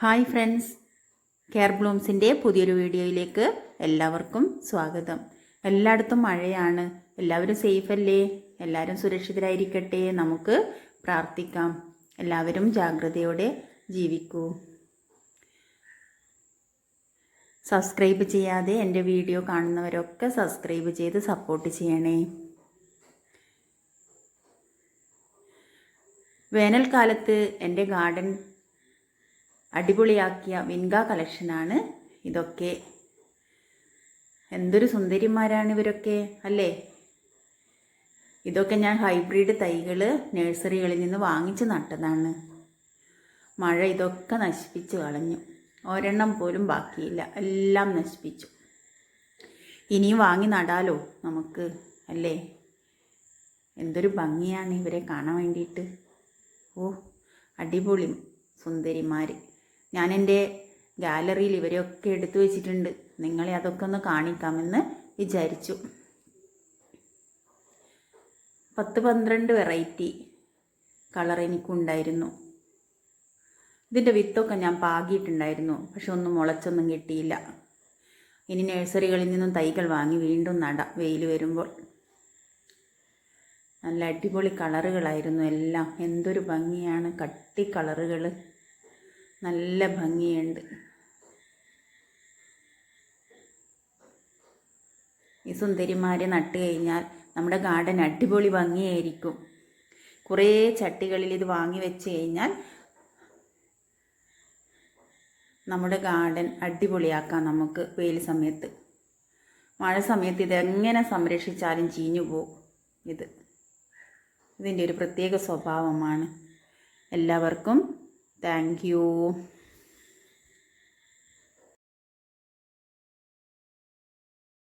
Hi friends. Care ബ്ലൂംസിന്റെ പുതിയൊരു വീഡിയോയിലേക്ക് എല്ലാവർക്കും സ്വാഗതം. എല്ലായിടത്തും മഴയാണ്. എല്ലാവരും സേഫ് അല്ലേ എല്ലാവരും സുരക്ഷിതരായിരിക്കട്ടെ. നമുക്ക് പ്രാർത്ഥിക്കാം. എല്ലാവരും ജാഗ്രതയോടെ ജീവിക്കൂ. സബ്സ്ക്രൈബ് ചെയ്യാതെ എന്റെ വീഡിയോ കാണുന്നവരൊക്കെ സബ്സ്ക്രൈബ് ചെയ്ത് സപ്പോർട്ട് ചെയ്യണേ. വേനൽക്കാലത്ത് എന്റെ ഗാർഡൻ അടിപൊളിയാക്കിയ വിൻഗ കളക്ഷനാണ് ഇതൊക്കെ. എന്തൊരു സുന്ദരിമാരാണ് ഇവരൊക്കെ അല്ലേ? ഇതൊക്കെ ഞാൻ ഹൈബ്രിഡ് തൈകൾ നഴ്സറികളിൽ നിന്ന് വാങ്ങിച്ച് നട്ടതാണ്. മഴ ഇതൊക്കെ നശിപ്പിച്ച് കളഞ്ഞു. ഒരെണ്ണം പോലും ബാക്കിയില്ല. എല്ലാം നശിപ്പിച്ചു. ഇനിയും വാങ്ങി നടാലോ നമുക്ക് അല്ലേ? എന്തൊരു ഭംഗിയാണ് ഇവരെ കാണാൻ വേണ്ടിയിട്ട്. ഓ അടിപൊളി സുന്ദരിമാർ ഞാൻ എന്റെ ഗാലറിയിൽ ഇവരെയൊക്കെ എടുത്തു വെച്ചിട്ടുണ്ട്. നിങ്ങളെ അതൊക്കെ ഒന്ന് കാണിക്കാമെന്ന് വിചാരിച്ചു. പത്ത് പന്ത്രണ്ട് വെറൈറ്റി കളർ എനിക്കുണ്ടായിരുന്നു. ഇതിന്റെ വിത്തൊക്കെ ഞാൻ പാകിയിട്ടുണ്ടായിരുന്നു പക്ഷെ ഒന്നും മുളച്ചൊന്നും കിട്ടിയില്ല. ഇനി നഴ്സറികളിൽ നിന്നും തൈകൾ വാങ്ങി വീണ്ടും നടാം വെയിൽ വരുമ്പോൾ. നല്ല അടിപൊളി കളറുകളായിരുന്നു എല്ലാം. എന്തൊരു ഭംഗിയാണ്. കട്ടി കളറുകൾ നല്ല ഭംഗിയുണ്ട്. ഈ സുന്ദരിമാരെ നട്ട് കഴിഞ്ഞാൽ നമ്മുടെ ഗാർഡൻ അടിപൊളി ഭംഗിയായിരിക്കും. കുറേ ചട്ടികളിൽ ഇത് വാങ്ങി വെച്ച് കഴിഞ്ഞാൽ നമ്മുടെ ഗാർഡൻ അടിപൊളിയാക്കാം നമുക്ക് വെയിൽ സമയത്ത്. മഴ സമയത്ത് ഇതെങ്ങനെ സംരക്ഷിച്ചാലും ചീഞ്ഞു പോകും ഇത്. ഇതിന്റെ ഒരു പ്രത്യേക സ്വഭാവമാണ്. എല്ലാവർക്കും താങ്ക് യു